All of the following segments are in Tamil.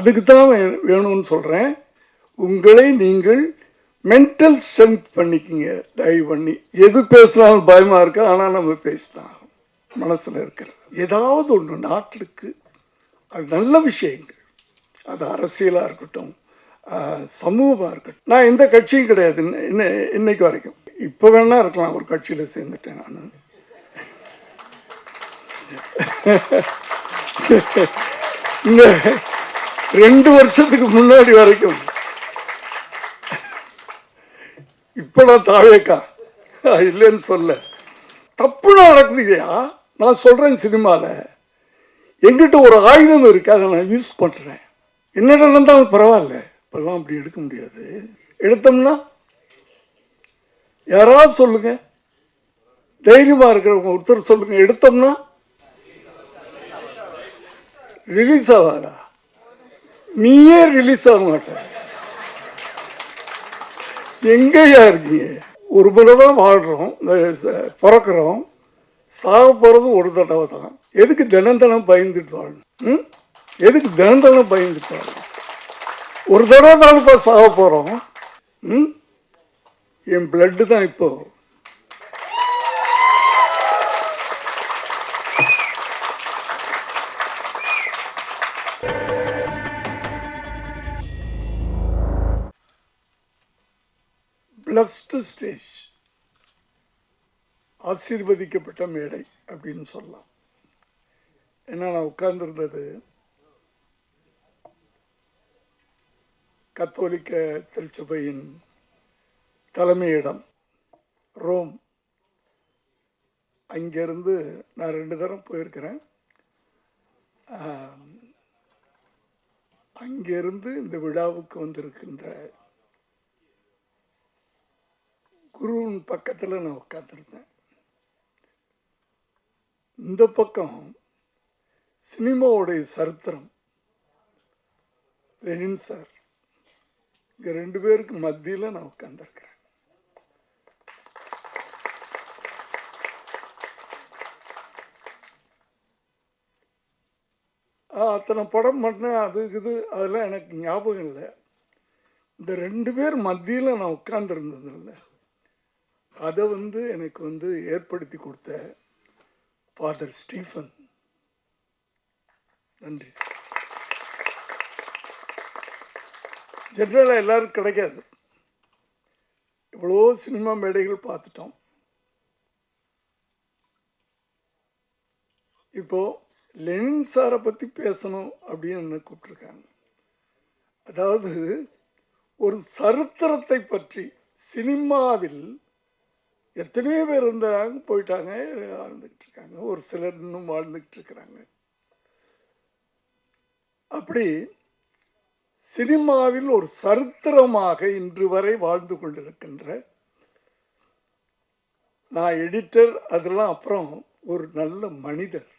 அதுக்கு தான் வேணும்னு சொல்கிறேன் உங்களை நீங்கள் மென்டல் ஸ்ட்ரென்த் பண்ணிக்கிங்க தயவு பண்ணி. எது பேசினாலும் பயமாக இருக்கு? ஆனால் நம்ம பேசிதான் மனசில் இருக்கிறது. ஏதாவது ஒன்று நாட்டுக்கு அது நல்ல விஷயங்கள். அது அரசியலாக இருக்கட்டும் சமூகமாக இருக்கட்டும். நான் எந்த கட்சியும் கிடையாது. இன்ன- இன்ன இன்னைக்கு வரைக்கும். இப்போ வேணால் இருக்கலாம். ஒரு கட்சியில் சேர்ந்துட்டேன் நான். இந்த ரெண்டு வருஷத்துக்கு முன்னாடி வரைக்கும். இப்போ நான் தாவேக்கா இல்லைன்னு சொல்ல. தப்பு நடக்குதுயா? நான் சொல்கிறேன் சினிமாவில் எங்கிட்ட ஒரு ஆயுதம் இருக்கு அதை நான் யூஸ் பண்ணுறேன் என்னடா நடந்தாலும் பரவாயில்ல. இப்போல்லாம் அப்படி எடுக்க முடியாது. எடுத்தோம்னா? யாராவது சொல்லுங்கள் தைரியமாக இருக்கிறவங்க ஒருத்தர் சொல்லுங்கள் எடுத்தோம்னா? ரிலீஸ் ஆகாதா நீயே ரிலீஸ் ஆக மாட்ட. எங்கேயா இருக்கீங்க? ஒரு முறை தான் வாழ்கிறோம் இந்த பிறக்கிறோம். சாக போகிறதும் ஒரு தடவை தான். எதுக்கு தினம் தினம் பயந்துட்டு வாழணும்? ம்? எதுக்கு தினம் தினம் பயந்துட்டு வாழணும்? ஒரு தடவை தான் இப்போ சாக போகிறோம் ம்? என் பிளட்டு தான் இப்போது இப்போ பிளஸ்டு ஸ்டேஜ் ஆசீர்வதிக்கப்பட்ட மேடை அப்படின்னு சொல்லலாம். ஏன்னா நான் உட்கார்ந்துருந்தது கத்தோலிக்க திருச்சபையின் தலைமையிடம் ரோம். அங்கேருந்து நான் ரெண்டு தரம் போயிருக்கிறேன். அங்கேருந்து இந்த விழாவுக்கு வந்திருக்கின்ற குருவின் பக்கத்தில் நான் உட்காந்துருந்தேன் இந்த பக்கம் சினிமாவுடைய சரித்திரம். லெனின் சார். இங்கே ரெண்டு பேருக்கு மத்தியில் நான் உட்காந்துருக்கிறேன் அத்தனை படம் பண்ணேன் அது இது அதெல்லாம் எனக்கு ஞாபகம் இல்லை. இந்த ரெண்டு பேர் மத்தியில் நான் உட்காந்துருந்ததில்லை அதை வந்து எனக்கு வந்து ஏற்படுத்தி கொடுத்த ஃபாதர் ஸ்டீஃபன் நன்றி சார் ஜென்ரலாக எல்லோரும் கிடைக்காது. இவ்வளோ சினிமா மேடைகள் பார்த்துட்டோம். இப்போது லெனின் சாரை பற்றி பேசணும் அப்படின்னு என்ன கூப்பிட்ருக்காங்க அதாவது ஒரு சரித்திரத்தை பற்றி சினிமாவில் எத்தனையோ பேர் இருந்தாங்க போயிட்டாங்க வாழ்ந்துக்கிட்டு இருக்காங்க ஒரு சிலர் இன்னும் வாழ்ந்துக்கிட்டு இருக்கிறாங்க அப்படி சினிமாவில் ஒரு சரித்திரமாக இன்று வரை வாழ்ந்து கொண்டிருக்கின்ற நான் எடிட்டர் அதெல்லாம் அப்புறம் ஒரு நல்ல மனிதர்.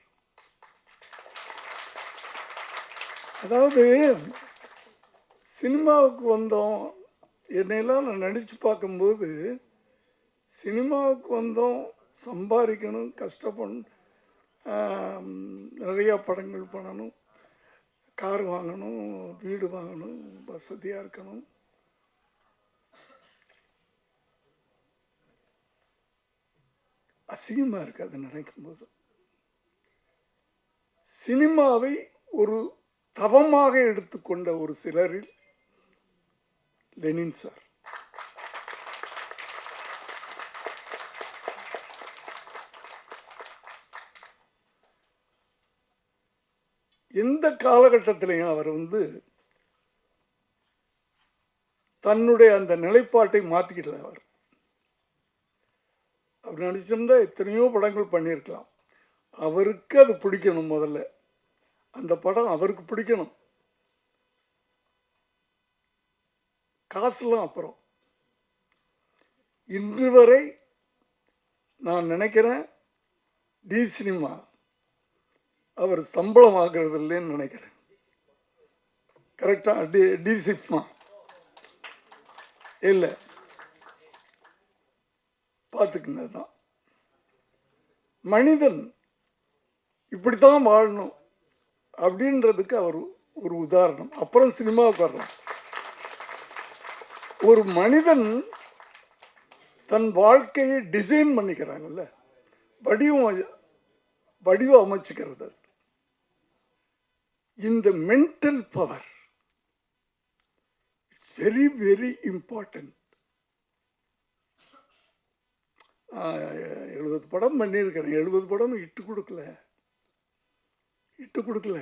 அதாவது சினிமாவுக்கு வந்தோம் என்னையெல்லாம் நான் நடித்து பார்க்கும்போது சினிமாவுக்கு வந்தோம் சம்பாதிக்கணும் கஷ்டப்படணும் நிறையா படங்கள் பண்ணணும் கார் வாங்கணும் வீடு வாங்கணும் வசதியாக இருக்கணும். அசிங்கமாக இருக்குது அதை நினைக்கும்போது. சினிமாவை ஒரு தவமாக எடுத்துக்கொண்ட ஒரு சிலரில் லெனின் சார். இந்த காலகட்டத்திலையும் அவர் வந்து தன்னுடைய அந்த நிலைப்பாட்டை மாற்றிக்கிடல அவர். அவர் நடிச்சிருந்தா எத்தனையோ படங்கள் பண்ணியிருக்கலாம். அவருக்கு அது பிடிக்கணும் முதல்ல. அந்த படம் அவருக்கு பிடிக்கணும். காசுலாம் அப்புறம். இன்று வரை நான் நினைக்கிறேன் டி சினிமா அவர் சம்பளம் ஆகிறது இல்லைன்னு நினைக்கிறேன். கரெக்டாக டி டி சிப்மா இல்லை. பார்த்துக்குங்க தான் மனிதன் இப்படித்தான் வாழணும் அப்படின்றதுக்கு அவர் ஒரு உதாரணம். அப்புறம் சினிமாவுக்கு வரலாம் ஒரு மனிதன் தன் வாழ்க்கையை டிசைன் பண்ணிக்கிறாங்கல்ல. வடிவம் வடிவம் அமைச்சுக்கிறது அது. இந்த mental power it's very very important எழுபது படம் பண்ணியிருக்கிறேன். எழுபது படம் இட்டு கொடுக்கல. இட்டு கொடுக்கல.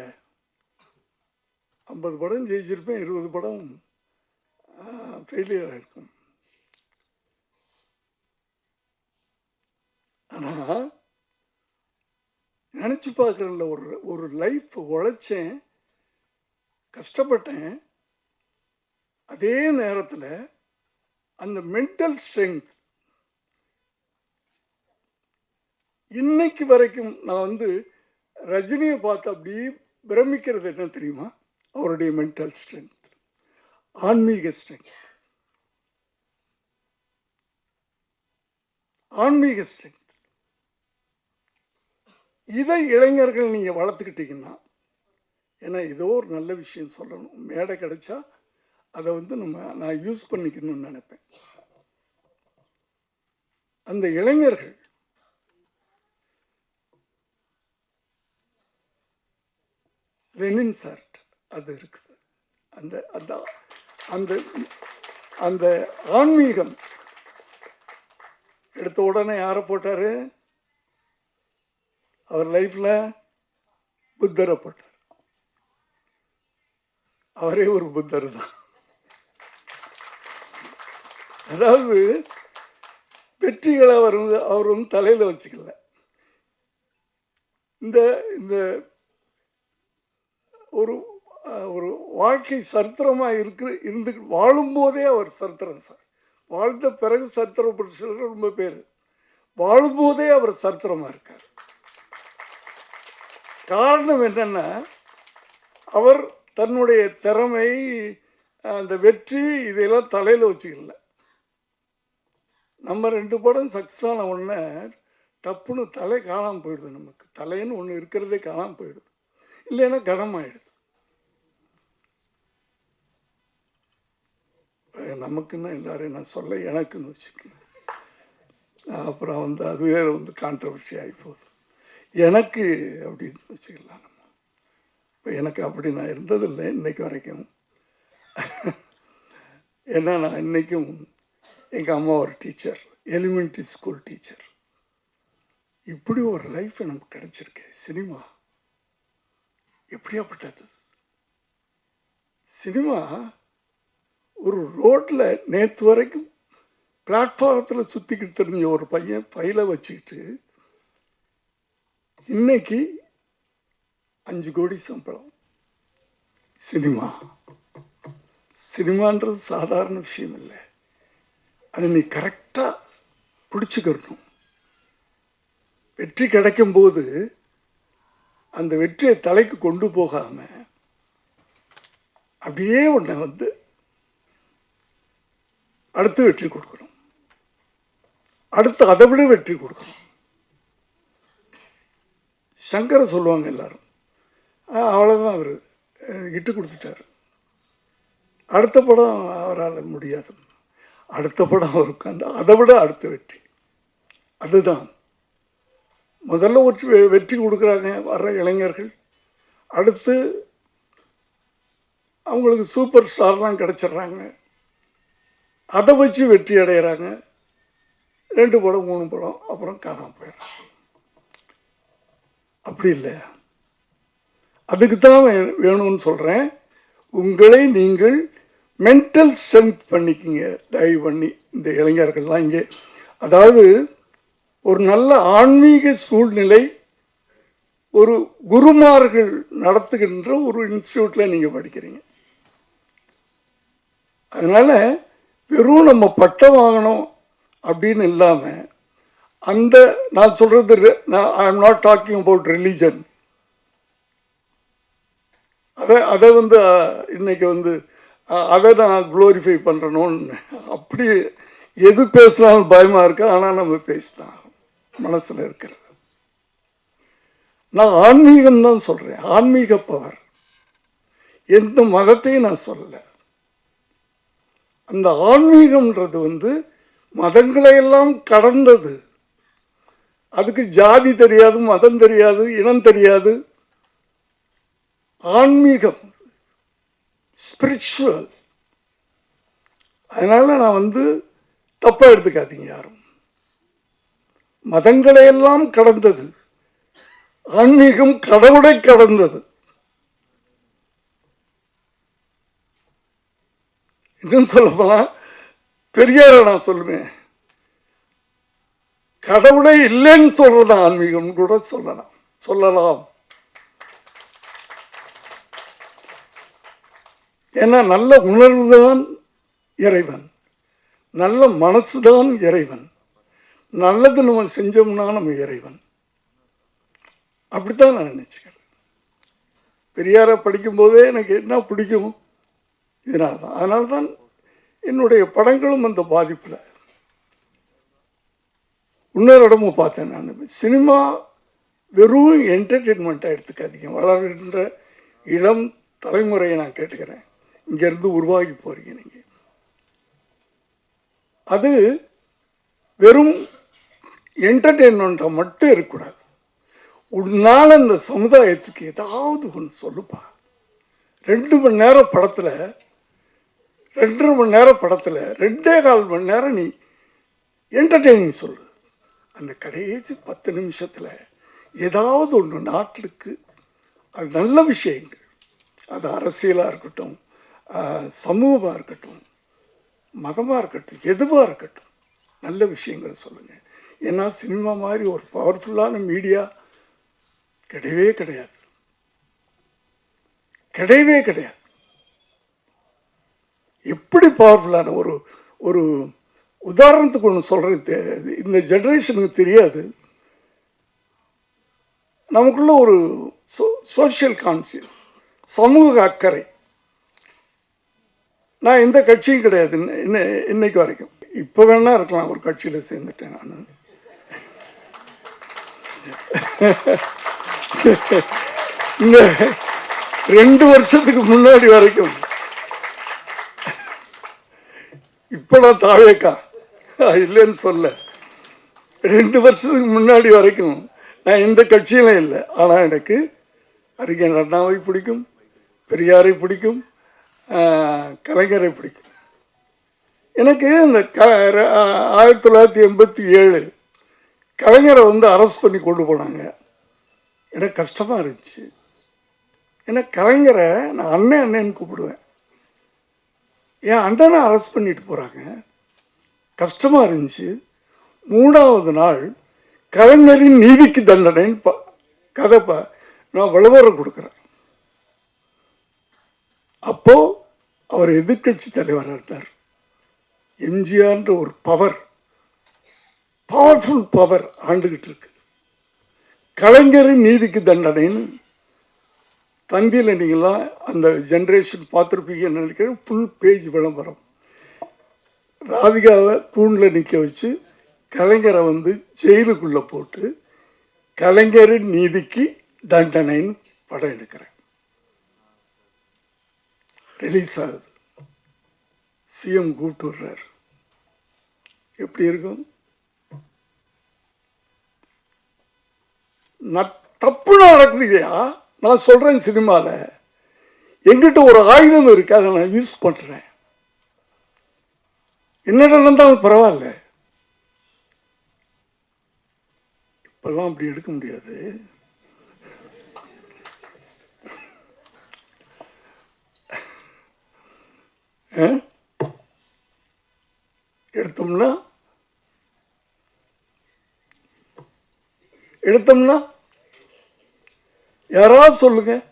ஐம்பது படம் ஜெயிச்சிருப்பேன். இருபது படம் ஃபெயிலியராக இருக்கும் ஆனால் நினச்சி பார்க்குறேன்ல ஒரு ஒரு லைஃப் உழைச்சேன் கஷ்டப்பட்டேன். அதே நேரத்தில் அந்த மென்டல் ஸ்ட்ரென்த் இன்னைக்கு வரைக்கும் நான் வந்து ரஜினியை பார்த்து அப்படியே பிரமிக்கிறது என்ன தெரியுமா? அவருடைய மென்டல் ஸ்ட்ரென்த் ஆன்மீக ஸ்ட்ரென்த் ஆன்மீக ஸ்ட்ரென்த் இதை இளைஞர்கள் நீங்கள் வளர்த்துக்கிட்டீங்கன்னா ஏன்னா ஏதோ ஒரு நல்ல விஷயம் சொல்லணும். மேடை கிடைச்சா அதை வந்து நம்ம நான் யூஸ் பண்ணிக்கணும்னு நினைப்பேன். அந்த இளைஞர்கள் லெனின் சார்ட் அது இருக்குது. அந்த அந்த அந்த அந்த ஆன்மீகம் எடுத்த உடனே யாரை போட்டார்? அவர் லைஃப்பில் புத்தரை போட்டார் அவரே ஒரு புத்தர் தான் அதாவது வெற்றிகளை அவர் வந்து அவர் வந்து தலையில் வச்சுக்கல. இந்த இந்த ஒரு ஒரு வாழ்க்கை சரித்திரமாக இருக்கு இருந்து வாழும்போதே அவர் சரித்திரம் சார். வாழ்ந்த பிறகு சரித்திரம் சிலர் ரொம்ப பேர். வாழும்போதே அவர் சரித்திரமாக இருக்கார். காரணம் என்னென்னா அவர் தன்னுடைய திறமை அந்த வெற்றி இதையெல்லாம் தலையில் வச்சுக்கல. நம்ம ரெண்டு படம் சக்ஸஸ் ஆன உடனே டப்புன்னு தலை காணாமல் போயிடுது நமக்கு. தலைன்னு ஒன்று இருக்கிறதே காணாமல் போயிடுது. இல்லைன்னா கனமாயிடுது. நமக்குன்னா எல்லாரையும் நான் சொல்ல எனக்குன்னு வச்சுக்கேன் அப்புறம் வந்து அது வேற வந்து கான்ட்ரவர்சி ஆகி போகுது. எனக்கு அப்படின்னு வச்சுக்கலாம் நம்ம. இப்போ எனக்கு அப்படி நான் இருந்ததில்லை இன்றைக்கு வரைக்கும். ஏன்னா நான் இன்றைக்கும் எங்கள் அம்மா ஒரு டீச்சர் எலிமெண்ட்ரி ஸ்கூல் டீச்சர். இப்படி ஒரு லைஃப் நமக்கு கிடச்சிருக்கு சினிமா. எப்படியாப்பட்டது சினிமா ஒரு ரோட்டில் நேற்று வரைக்கும் பிளாட்ஃபாரத்தில் சுற்றிக்கிட்டு தெரிஞ்ச ஒரு பையன் பையில வச்சுக்கிட்டு இன்னைக்கு அஞ்சு கோடி சம்பளம். சினிமா. சினிமான்றது சாதாரண விஷயம் இல்லை. அதை நீ கரெக்டாக பிடிச்சிக்கிறணும் வெற்றி கிடைக்கும்போது அந்த வெற்றியை தலைக்கு கொண்டு போகாமல் அப்படியே உன்னை வந்து அடுத்து வெற்றி கொடுக்கணும். அடுத்து அதை விட வெற்றி கொடுக்கணும். சங்கரை சொல்லுவாங்க எல்லாரும். அவ்வளோதான் அவர். இட்டு கொடுத்துட்டாரு. அடுத்த படம் அவரால் முடியாது. அடுத்த படம் அவருக்கு அந்த அதை விட அடுத்த வெற்றி. அதுதான். முதல்ல ஒரு வெ- வெற்றி கொடுக்குறாங்க வர்ற இளைஞர்கள். அடுத்து அவங்களுக்கு சூப்பர் ஸ்டார்லாம் கிடச்சிட்றாங்க. அதை வச்சு வெற்றி அடைகிறாங்க ரெண்டு படம் மூணு படம் அப்புறம் காணாமல் போயிடுறாங்க. அப்படி இல்லை. அதுக்கு தான் வே- வேணும்னு சொல்கிறேன் உங்களை நீங்கள் மென்டல் ஸ்ட்ரென்த் பண்ணிக்கிங்க. தயவு பண்ணி இந்த இளைஞர்கள்லாம் இங்கே. அதாவது ஒரு நல்ல ஆன்மீக சூழ்நிலை ஒரு குருமார்கள் நடத்துகின்ற ஒரு இன்ஸ்டியூட்டில் நீங்கள் படிக்கிறீங்க. அதனால் வெறும் நம்ம பட்டம் வாங்கணும் அப்படின்னு இல்லாமல் அந்த நான் சொல்கிறது நான் I am not talking about religion அதை அதை வந்து இன்றைக்கி இன்னைக்கு வந்து அதை நான் க்ளோரிஃபை பண்ணுறணும்னு அப்படி எது பேசினாலும் பயமாக இருக்கு ஆனால் நம்ம பேசிதான் மனசில் இருக்கிறது. நான் ஆன்மீகம் தான் சொல்கிறேன் ஆன்மீக பவர் எந்த மதத்தையும் நான் சொல்லலை. அந்த ஆன்மீகம்ன்றது வந்து மதங்களை எல்லாம் கடந்தது. அதுக்கு ஜாதி தெரியாது மதம் தெரியாது இனம் தெரியாது. ஆன்மீகம் ஸ்பிரிச்சுவல் அதனால் நான் வந்து தப்பாக எடுத்துக்காதீங்க யாரும். மதங்களையெல்லாம் கடந்தது. ஆன்மீகம் கடவுளை கடந்தது. இன்னும் சொல்லப்போனால் பெரியாரை நான் சொல்லுவேன். கடவுளே இல்லைன்னு சொல்றது ஆன்மீகம் கூட சொல்லலாம். சொல்லலாம். ஏன்னா நல்ல உணர்வு தான் இறைவன். நல்ல மனசு தான் இறைவன். நல்லது நம்ம செஞ்சோம்னா நம்ம இறைவன். அப்படித்தான் நான் நினச்சிக்கிறேன். பெரியாரை படிக்கும்போதே எனக்கு என்ன பிடிக்கும்? இதனால தான் அதனால தான் என்னுடைய படங்களும் அந்த பாதிப்பில் இன்னொரு இடமும் பார்த்தேன் நான். சினிமா வெறும் என்டர்டெயின்மெண்ட்டாக எடுத்துக்காதீங்க. வளர்கின்ற இளம் தலைமுறையை நான் கேட்டுக்கிறேன். இங்கேருந்து உருவாகி போகிறீங்க நீங்கள் அது வெறும் என்டர்டெயின்மெண்ட்டாக மட்டும் இருக்கக்கூடாது. உன்னால் அந்த சமுதாயத்துக்கு ஏதாவது ஒன்று சொல்லுப்பா. ரெண்டு மணி நேரம் படத்தில் ரெண்டரை மணி நேரம் படத்தில் ரெண்டே கால் மணி நேரம் நீ என்டர்டெய்னிங் சொல்லு. அந்த கடைசி பத்து நிமிஷத்தில் ஏதாவது ஒன்று நாட்டுக்கு அது நல்ல விஷயங்கள். அது அரசியலாக இருக்கட்டும் சமூகமாக இருக்கட்டும் மதமாக இருக்கட்டும் எதுவாக இருக்கட்டும் நல்ல விஷயங்களை சொல்லுங்கள் ஏன்னா சினிமா மாதிரி ஒரு பவர்ஃபுல்லான மீடியா கிடையவே கிடையாது. கிடையவே கிடையாது. எப்படி பவர்ஃபுல்லான ஒரு ஒரு உதாரணத்துக்கு ஒன்று சொல்கிறது இந்த ஜென்ரேஷனுக்கு தெரியாது. நமக்குள்ள ஒரு சோ சோஷியல் கான்சியஸ் சமூக அக்கறை. நான் எந்த கட்சியும் கிடையாது. இன்ன இன்னைக்கு வரைக்கும். இப்போ வேணா இருக்கலாம். ஒரு கட்சியில் சேர்ந்துட்டேன் நான். இந்த ரெண்டு வருஷத்துக்கு முன்னாடி வரைக்கும். இப்போ நான் தாவேக்கா. இல்லைன்னு சொல்ல. ரெண்டு வருஷத்துக்கு முன்னாடி வரைக்கும் நான் எந்த கட்சியிலும் இல்லை. ஆனால் எனக்கு அறிஞர் அண்ணாவை பிடிக்கும் பெரியாரை பிடிக்கும் கலைஞரை பிடிக்கும். எனக்கு இந்த க ஆயிரத்தி தொள்ளாயிரத்தி எண்பத்தி ஏழு கலைஞரை வந்து அரெஸ்ட் பண்ணி கொண்டு போனாங்க. எனக்கு கஷ்டமாக இருந்துச்சு. ஏன்னா கலைஞரை நான் அண்ணன் அண்ணன்னு கூப்பிடுவேன். என் அண்ணனை அரெஸ்ட் பண்ணிட்டு போகிறாங்க கஷ்டமாக இருந்துச்சு. மூணாவது நாள் கலைஞரின் நீதிக்கு தண்டனைன்னு ப கதை நான் விளம்பரம் கொடுக்குறேன். அப்போது அவர் எதிர்கட்சி தலைவராக இருந்தார். எம்ஜிஆர்ன்ற ஒரு பவர் பவர்ஃபுல் பவர் ஆண்டுகிட்டு இருக்கு. கலைஞரின் நீதிக்கு தண்டனைன்னு தந்தியில் நீங்களாம் அந்த ஜென்ரேஷன் பார்த்துருப்பீங்கன்னு நினைக்கிறேன். ஃபுல் பேஜ் விளம்பரம். ராதிகாவை கூண்டில் நிற்க வச்சு கலைஞரை வந்து ஜெயிலுக்குள்ளே போட்டு கலைஞரின் நீதிக்கு தண்டனைன்னு படம் எடுக்கிறேன். ரிலீஸ் ஆகுது. சிஎம் கூப்பிட்டு விடுறாரு எப்படி இருக்கும்? தப்பு நடக்குதுயா நான் சொல்கிறேன் சினிமாவில் எங்கிட்ட ஒரு ஆயுதம் இருக்கு அதை நான் யூஸ் பண்ணுறேன் என்ன நடந்தாலும் பரவாயில்ல. இப்பெல்லாம் அப்படி எடுக்க முடியாது. எடுத்தோம்னா? எடுத்தோம்னா? யாராவது சொல்லுங்க.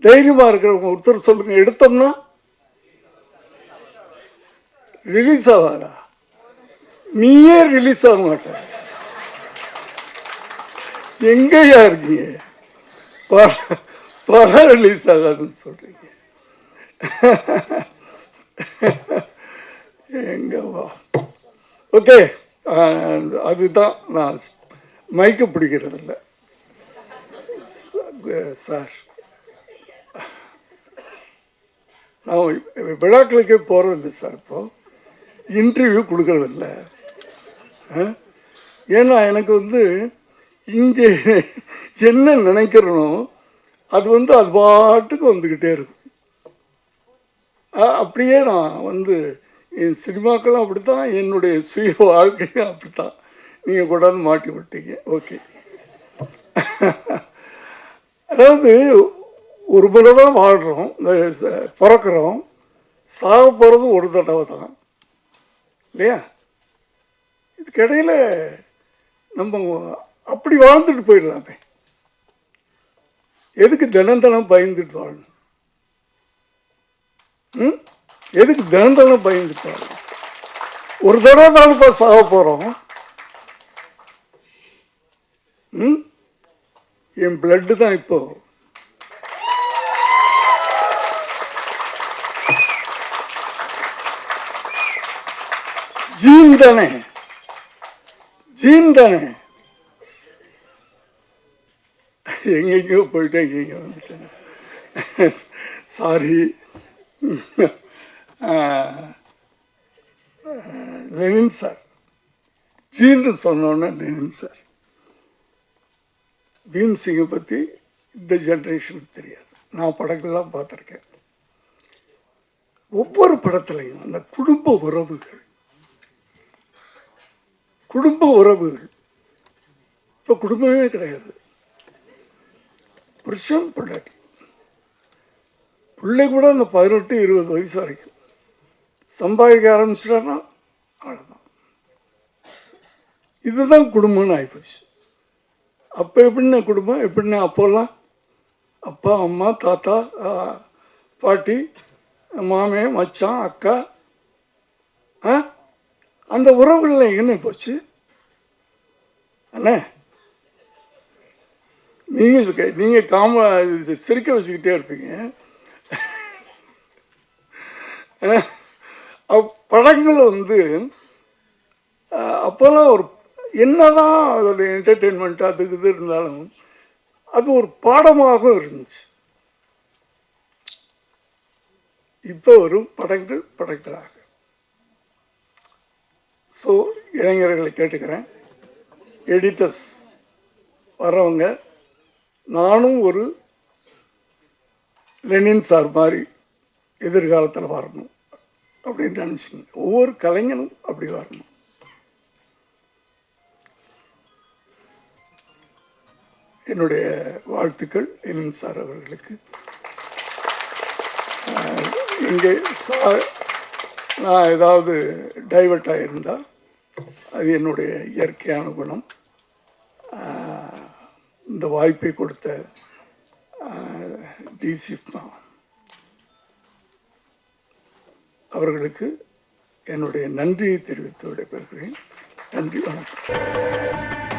தைரியமாக இருக்கிறவங்க ஒருத்தர் சொல்லுங்க. எடுத்தோம்னா? ரிலீஸ் ஆகாதா நீயே ரிலீஸ் ஆக மாட்ட எங்கேயா இருக்கீங்க? படம் ரிலீஸ் ஆகாதுன்னு சொல்கிறீங்க எங்கவா ஓகே அதுதான் நான் மைக்க பிடிக்கிறதில்ல. சார் நான் விழாக்களுக்கே போகிறதில்ல சார் இப்போது இன்டர்வியூ கொடுக்கறதில்ல. ஆ? ஏன்னா எனக்கு வந்து இங்கே என்ன நினைக்கிறனோ அது வந்து அது பாட்டுக்கு வந்துக்கிட்டே இருக்கும். அப்படியே நான் வந்து என் சினிமாக்களும் அப்படி தான் என்னுடைய சுய வாழ்க்கையும் அப்படி தான் நீங்கள் கொண்டாந்து மாட்டி விட்டீங்க. ஓகே. அதாவது ஒரு முறை தான் வாழ்கிறோம் இந்த பிறக்கிறோம். சாக போகிறதும் ஒரு தடவை தான் இல்லையா? இதுக்கிடையில் நம்ம அப்படி வாழ்ந்துட்டு போயிடலாமே. எதுக்கு தினம் தினம் பயந்துட்டு வாழணும்? ம்? எதுக்கு தினம் தினம் பயந்துட்டு வாழணும்? ஒரு தடவை தானப்பா சாக போகிறோம் ம்? என் பிளட்டு தான் இப்போது ஜீன் தானே ஜீன் தானே எங்கெங்கேயோ போயிட்டேன் எங்கெங்கேயோ வந்துட்டேன். சாரி லெனின் சார் ஜீன்னு சொன்னோன்னே லெனின் சார் பீம் சிங்கை பற்றி இந்த ஜென்ரேஷனுக்கு தெரியாது. நான் படங்கள்லாம் பார்த்துருக்கேன். ஒவ்வொரு படத்துலையும் அந்த குடும்ப உறவுகள் குடும்ப உறவுகள். இப்போ குடும்பமே கிடையாது. புருஷன் பொண்டாட்டி. பிள்ளை கூட அந்த பதினெட்டு இருபது வயசு வரைக்கும். சம்பாதிக்க ஆரம்பிச்சிட்டான்னா அவ்வளோதான் இதுதான் குடும்பம்னு ஆகிப்போச்சு அப்போ எப்படின்னா குடும்பம்? எப்படின்னா அப்போல்லாம்? அப்பா அம்மா தாத்தா பாட்டி மாமே மச்சான் அக்கா ஆ? அந்த உறவுகளில் என்ன போச்சு? அண்ணே நீங்கள் நீங்கள் காம சிரிக்க வச்சுக்கிட்டே இருப்பீங்க. படங்கள் வந்து அப்போல்லாம் ஒரு என்னதான் அதில் என்டர்டெயின்மெண்ட் அதுக்கு இது இருந்தாலும் அது ஒரு பாடமாகவும் இருந்துச்சு. இப்போ வரும் படங்கள் படங்களாக. ஸோ இளைஞர்களை கேட்டுக்கிறேன். எடிட்டர்ஸ் வர்றவங்க நானும் ஒரு லெனின் சார் மாதிரி எதிர்காலத்தில் வரணும் அப்படின்னு நினச்சிங்க ஒவ்வொரு கலைஞனும் அப்படி வரணும். என்னுடைய வாழ்த்துக்கள் லெனின் சார் அவர்களுக்கு. இங்கே சார் நான் ஏதாவது டைவர்ட் ஆகியிருந்தால் அது என்னுடைய இயற்கையான குணம். இந்த வாய்ப்பை கொடுத்த டிசி அவர்களுக்கு என்னுடைய நன்றியை தெரிவித்து விடைபெறுகிறேன். நன்றி வணக்கம்.